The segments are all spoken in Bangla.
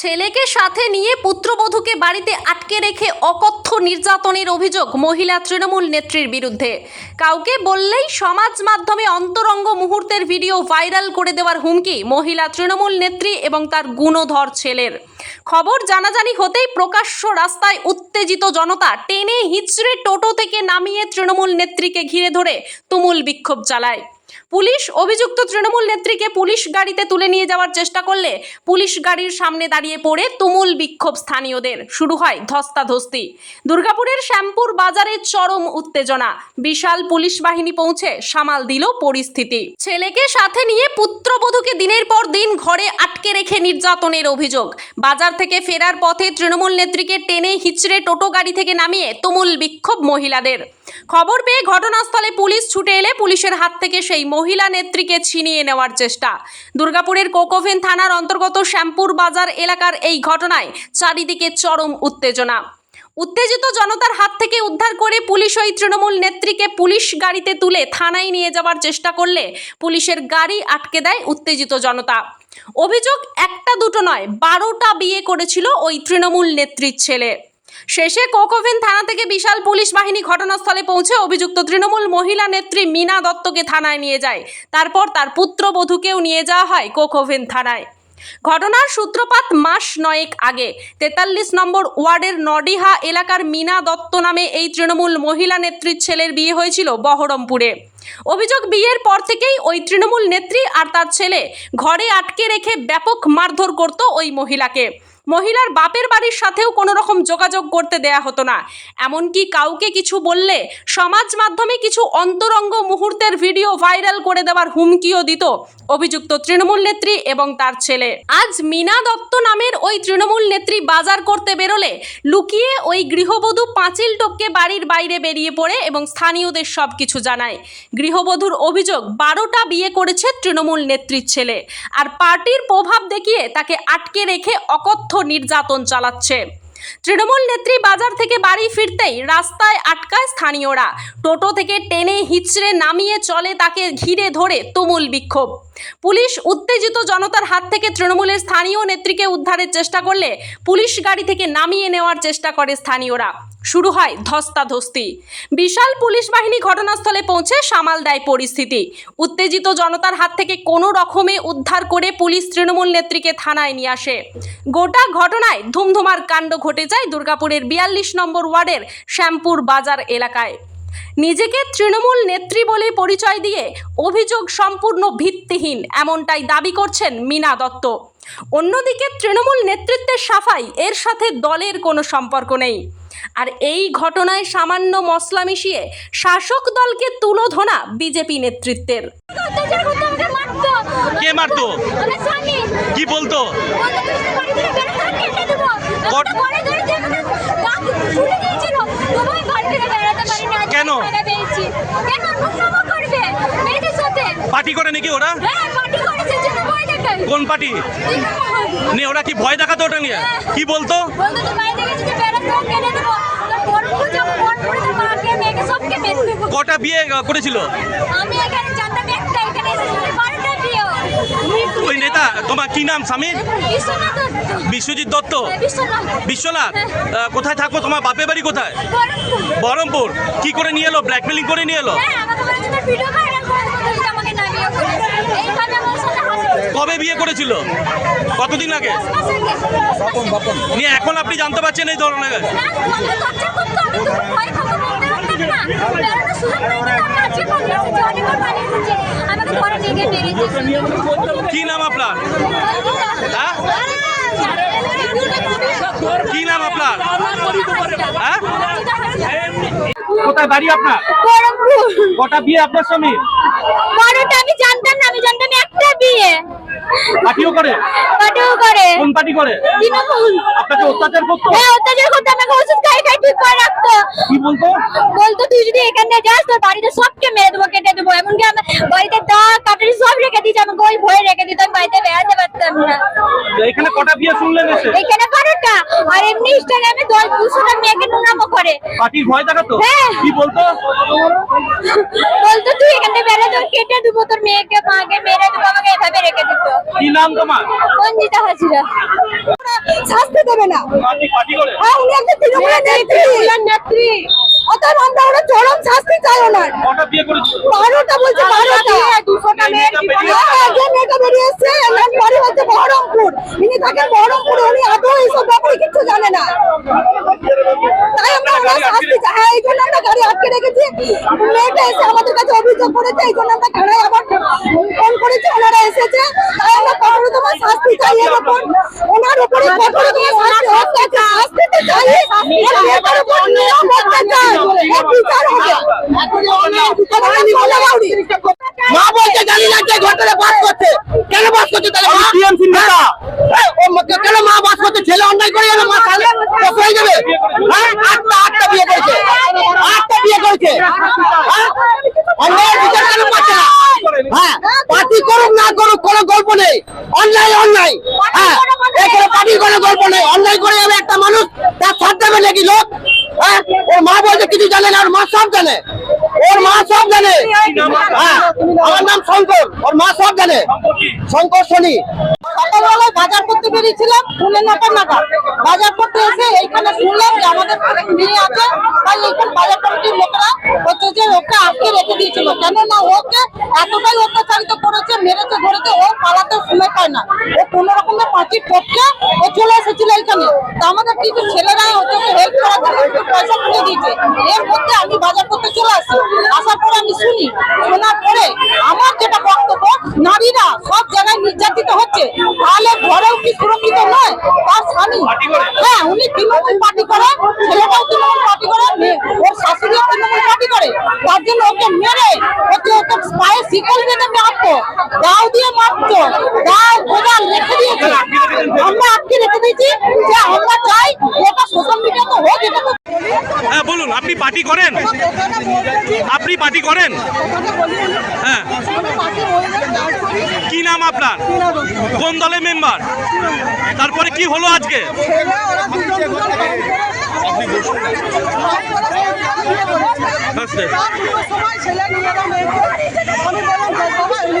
ছেলেকে সাথে নিয়ে পুত্রবধূকে বাড়িতে আটকে রেখে অকথ্য নির্যাতনের অভিযোগ মহিলা তৃণমূল নেত্রীর বিরুদ্ধে। কাউকে বললেই সমাজ মাধ্যমে অন্তরঙ্গ মুহূর্তের ভিডিও ভাইরাল করে দেওয়ার হুমকি মহিলা তৃণমূল নেত্রী এবং তার গুণধর ছেলের। খবর জানাজানি হতেই প্রকাশ্য রাস্তায় উত্তেজিত জনতা টেনে হিচড়ে টোটো থেকে নামিয়ে তৃণমূল নেত্রীকে ঘিরে ধরে তুমুল বিক্ষোভ চালায়। পুলিশ অভিযুক্ত তৃণমূল নেত্রীকে পুলিশ গাড়িতে তুলে নিয়ে যাওয়ার চেষ্টা করলে পুলিশ গাড়ির সামনে দাঁড়িয়ে পড়ে তুমুল বিক্ষোভ স্থানীয়দের। শুরু হয় ধস্তাধস্তি। দুর্গাপুরের শ্যামপুর বাজারে চরম উত্তেজনা। বিশাল পুলিশ বাহিনী পৌঁছে সামাল দিল পরিস্থিতি। ছেলেকে সাথে নিয়ে পুত্রবধূকে দিনের পর দিন ঘরে আটকে রেখে নির্যাতনের অভিযোগ। বাজার থেকে ফেরার পথে তৃণমূল নেত্রীকে টেনে হিচড়ে টোটো গাড়ি থেকে নামিয়ে তুমুল বিক্ষোভ মহিলাদের। খবর পেয়ে ঘটনাস্থলে পুলিশ ছুটে এলে পুলিশের হাত থেকে সেই মহিলা নেত্রীকে ছিনিয়ে নেওয়ার চেষ্টা। দুর্গাপুরের কোকোভেন থানার অন্তর্গত শ্যামপুর বাজার এলাকার এই ঘটনায় চারিদিকে চরম উত্তেজনা। উত্তেজিত জনতার হাত থেকে উদ্ধার করে পুলিশ ওই তৃণমূল নেত্রীকে পুলিশ গাড়িতে তুলে থানায় নিয়ে যাওয়ার চেষ্টা করলে পুলিশের গাড়ি আটকে দেয় উত্তেজিত জনতা। অভিযোগ একটা দুটো নয়, বারোটা বিয়ে করেছিল ওই তৃণমূল নেত্রীর ছেলে। শেষে কোকোভেন থানা থেকে বিশাল পুলিশ বাহিনী ঘটনাস্থলে পৌঁছে অভিযুক্ত তৃণমূল মহিলা নেত্রী মীনা দত্তকে থানায় নিয়ে যায়। তারপর তার পুত্রবধূকেও নিয়ে যাওয়া হয় কোকোভেন থানায়। ঘটনার সূত্রপাত মাস নয়েক আগে। তেতাল্লিশ নম্বর ওয়ার্ডের নডিহা এলাকার মীনা দত্ত নামে এই তৃণমূল মহিলা নেত্রীর ছেলের বিয়ে হয়েছিল বহরমপুরে। অভিযোগ বিয়ের পর থেকেই ওই তৃণমূল নেত্রী আর তার ছেলে ঘরে আটকে রেখে ব্যাপক মারধর করত ওই মহিলাকে। মহিলার বাপের বাড়ির সাথেও কোনো রকম যোগাযোগ করতে দেয়া হতো না। এমনকি কাউকে কিছু বললে সমাজ মাধ্যমে কিছু অন্তরঙ্গ মুহূর্তের ভিডিও ভাইরাল করে দেওয়ার হুমকিও দিত অভিযুক্ত তৃণমূল নেত্রী এবং তার ছেলে। আজ মীনা দত্ত নামের ওই তৃণমূল নেত্রী বাজার করতে বেরোলে লুকিয়ে ওই গৃহবধূ পাঁচিল টপকে বাড়ির বাইরে বেরিয়ে পড়ে এবং স্থানীয়দের সব কিছু জানায়। গৃহবধূর অভিযোগ, বারোটা বিয়ে করেছে তৃণমূল নেত্রীর ছেলে। আর পার্টির প্রভাব দেখিয়ে তাকে আটকে রেখে অকথ্য নির্যাতন চালাচ্ছে। তৃণমূল নেত্রী বাজার থেকে বাড়ি ফিরতেই রাস্তায় আটকায় স্থানীয়রা। টোটো থেকে টেনে হিচড়ে নামিয়ে চলে তাকে ঘিরে ধরে তুমুল বিক্ষোভ। পুলিশ উত্তেজিত জনতার হাত থেকে তৃণমূলের স্থানীয় নেত্রীকে উদ্ধারের চেষ্টা করলে পুলিশ গাড়ি থেকে নামিয়ে নেওয়ার চেষ্টা করে স্থানীয়রা। শুরু হয় ধস্তাধস্তি। বিশাল পুলিশ বাহিনী ঘটনাস্থলে পৌঁছে সামাল দেয় পরিস্থিতি। উত্তেজিত জনতার হাত থেকে কোনো রকমে উদ্ধার করে পুলিশ তৃণমূল নেত্রীকে থানায় নিয়ে আসে। গোটা ঘটনায় ধুমধুমার কাণ্ড ঘটে যায় দুর্গাপুরের বিয়াল্লিশ নম্বর ওয়ার্ডের শ্যামপুর বাজার এলাকায়। নিজেকে তৃণমূল নেত্রী বলে পরিচয় দিয়ে অভিযোগ সম্পূর্ণ ভিত্তিহীন, এমনটাই দাবি করছেন মীনা দত্ত। অন্যদিকে তৃণমূল নেতৃত্বের সাফাই, এর সাথে দলের কোনো সম্পর্ক নেই। আর এই ঘটনায় সামান্য মশলা মিশিয়ে শাসক দলকে তুলোধনা বিজেপি নেতৃত্বের। কে মারতো? কি বলতো কেন? পার্টি করে নাকি ওরা হ্যাঁ, পার্টি করেছে। কোন পার্টি। নিয়ে ওরা কি ভয় দেখাতো ওটা নিয়ে? কি বলতো? বলতো, "তুই বাড়ি থেকে যদি বেরোস, তোকে কেটে দেবো। তোর বরফও যাব, বরফরে তোর মাকে, মেয়েকে সবকে মেরে দেবো।" কটা বিয়ে করেছিল। ওই নেতা তোমার কি নাম স্বামীর? বিশ্বজিৎ দত্ত? বিশ্বনাথ। বিশ্বনাথ? আহ, কোথায় থাকো তোমার বাপের বাড়ি কোথায়। বহরমপুর। কি করে নিয়ে এলো? ব্ল্যাকমেলিং করে নিয়ে এলো হ্যাঁ, আমাকে বলেছে তোর ভিডিও ভাইরাল করে দেবো, তুই আমাকে না বিয়ে করিস। এইভাবে আমার সাথে হাসি খুশি কবে বিয়ে করেছিল? কতদিন আগে? আগে। নিয়ে এখন আপনি জানতে পারছেন এই ধরনের। কি নাম আপনার? হ্যাঁ? কি নাম আপনার? হ্যাঁ? কোথায় বাড়ি আপনার। কটা বিয়ে আপনার স্বামী আমি জানতাম না, আমি জানতাম বিয়ে। পার্টিও করে? পার্টিও করে। কোন পার্টি করে? তৃণমূল। আপনাকে অত্যাচার করতো? হ্যাঁ অত্যাচার করতো। আমাকে ওষুধ খাই খাই ঠিক করে রাখতো। কি বলতো? বলতো তুই যদি এখানে যাস তোর বাড়িতে সবকে মেরে দেবো কেটে দেবো। এমনকি আমার বাড়িতে দা সব রেখে দিয়েছে আমাকে ওই ভয়ে রেখে দিত আমি বাড়িতে বেড়াতে পারতাম না। এখানে কটা বিয়ে শুনলেন এসে? এখানে বারোটা আর এমনি ইনস্টাগ্রামে দশ দুশোটা মেয়েকে নোংরামো করে। পার্টির ভয় দেখাতো? হ্যাঁ। কি বলতো? বলতো তুই এখানে বেড়ে তোর কেটে দেবো তোর মেয়েকে মাকে মেরে দেবো আমাকে এভাবে রেখে দিত। কি নাম তোমার? অঞ্জিতা হাসিরা শাস্তি দেবে না। পার্টি পার্টি করে? হ্যাঁ উনি একটা তৃণমূলের নেত্রী নেত্রী। অতএব আমরা ওরা চরম শাস্তি চাই ওনার কটা বিয়ে করেছিল বারোটা বলছে বারোটা দুশোটা মেয়ের যে মেয়েটা বেরিয়ে এসছে এর নাম বাড়ি হচ্ছে তাকে থাকেন বহরমপুরে উনি আদৌ এইসব ব্যাপারে কিছু জানে না। তাই আমরা শাস্তি হ্যাঁ এই জন্য আমরা গাড়ি আটকে রেখেছি। মেয়েটা এসে আমাদের কাছে অভিযোগ করেছে, এই জন্য আমরা থানায় আবার ফোন করেছি ওনারা এসেছে তাই আমরা কঠোরতম শাস্তি চাই এর উপর ওনার উপরে কঠোরতম শাস্তি অত্যাচার শাস্তি তো চাই এর মেয়েটার উপর নিয়ম অত্যাচার। এর বিচার হবে। মা বলছে জানি না যে ঘটনা বাস করছে। কেন বাস করছে তাহলে মা? টিএমসি নেতা হ্যাঁ, ও মা- কেন মা বাস করছে? ছেলে অন্যায় করে গেলে মা তাহলে হয়ে যাবে? হ্যাঁ? আটটা আটটা বিয়ে করেছে। আটটা বিয়ে করেছে। হ্যাঁ? অন্যায়ের বিচার কেন পাচ্ছে না? হ্যাঁ? পার্টি করুক না করুক কোনো গল্প নেই। অন্যায় অন্যায়। হ্যাঁ এখানে পার্টির কোনো গল্প নেই। অন্যায় করে যাবে একটা মানুষ, তার ছাড় দেবে নাকি লোক? হ্যাঁ ওর মা বলছে কিছু জানে না, ওর মা সব জানে। ওর মা সব জানে। হ্যাঁ আমার নাম শঙ্কর, ওর মা সব জানে। শঙ্কর শনি। সকালবেলায় বাজার করতে বেরিয়েছিলাম পুনে নটা নাগাদ বাজার করতে এসে এইখানে শুনলাম plataforma সময় পায় না। ও কোনো রকমের পাঁচি টপকে, ও চলে এসেছিল এইখানে। তা আমাদের কিছু ছেলেরা হচ্ছে হেল্প করার জন্য একটু পয়সা তুলে দিয়েছে। এর মধ্যে আমি বাজার করতে চলে আসি। আসার পরে আমি শুনি, শোনার পরে আমার যেটা বক্তব্য, নারীরা সব জায়গায় নির্যাতিত হচ্ছে। তাহলে ঘরেও কি সুরক্ষিত নয়? তার স্বামী। হ্যাঁ উনি তৃণমূল পার্টি করে, ছেলেটাও তৃণমূল পার্টি করে ওর শাশুড়িও তৃণমূল পার্টি করে। তার জন্য ওকে মেরে, ওকে ওকে পায়ে শিকল বেঁধে মারতো। দাও দিয়ে মারতো। দাও কোদাল রেখে দিয়েছে আমরা আটকে রেখে দিয়েছি যে আমরা চাই ওটা সোশ্যাল মিডিয়াতে হোক এটা তো হ্যাঁ বলুন আপনি পার্টি করেন? আপনি পার্টি করেন? হ্যাঁ। কি নাম আপনার? কোন দলের মেম্বার তারপরে কি হলো আজকে? আচ্ছা। সময় ছেলে নিয়ে আমি বললাম বাবা নিয়ে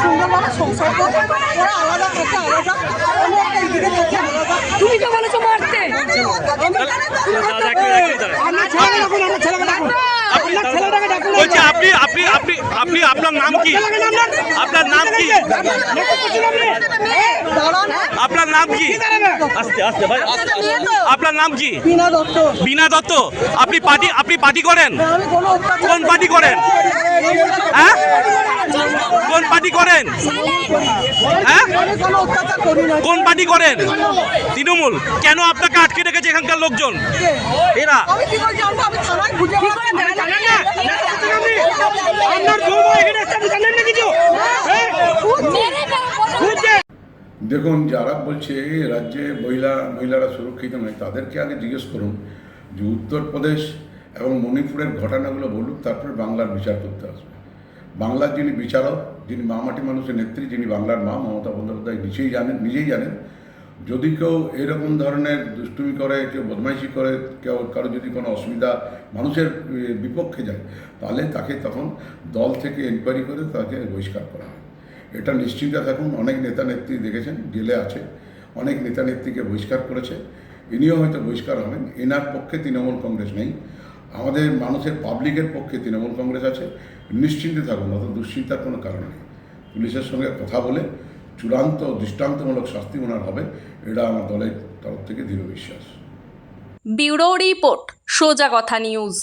একটা সুন্দরভাবে সংসার কর ওরা আলাদা থাকে আলাদা আমি একটা এদিকে থাকি আলাদা তুমি তো বলেছ মারতে বলছি আপনি আপনি আপনি আপনি আপনার নাম কি? আপনার নাম কি? আপনার নাম কি? আস্তে আস্তে ভাই। আপনার নাম কি? বিনা দত্ত। বিনা দত্ত। আপনি পার্টি আপনি পার্টি করেন? কোনো পার্টি করেন। হ্যাঁ? কোন পার্টি করেন? কোনো পার্টি করেন? তৃণমূল। কেন আপনাকে আটকে রেখেছে এখানকার লোকজন? এরা। দেখুন, যারা বলছে রাজ্যে মহিলা, মহিলারা সুরক্ষিত নয়, তাদেরকে আগে জিজ্ঞেস করুন যে উত্তরপ্রদেশ এবং মণিপুরের ঘটনাগুলো বলুক, তারপরে বাংলার বিচার করতে আসবে। বাংলার যিনি বিচারক যিনি মামাটি মানুষের নেত্রী, যিনি বাংলার মা, মমতা বন্দ্যোপাধ্যায় নিজেই জানেন নিজেই জানেন, যদি কেউ এরকম ধরনের দুষ্টুমি করে, কেউ বদমাইশি করে, কেউ কারও যদি কোনো অসুবিধা মানুষের বিপক্ষে যায়, তাহলে তাকে তখন দল থেকে এনকোয়ারি করে তাকে বহিষ্কার করা হয়। এটা নিশ্চিন্তে থাকুন, অনেক নেতা নেত্রী দেখেছেন, জেলে আছে, অনেক নেতা নেত্রীকে বহিষ্কার করেছে, ইনিও হয়তো বহিষ্কার হবেন, এনার পক্ষে তৃণমূল কংগ্রেস নেই। আমাদের মানুষের পাবলিকের পক্ষে তৃণমূল কংগ্রেস আছে, নিশ্চিন্তে থাকুন, অত দুশ্চিন্তার কোনো কারণ নেই। পুলিশের সঙ্গে কথা বলে চূড়ান্ত দৃষ্টান্তমূলক শাস্তি ওনার হবে, এটা আমার দলের তরফ থেকে দৃঢ় বিশ্বাস। বিউরো রিপোর্ট, সোজা কথা নিউজ।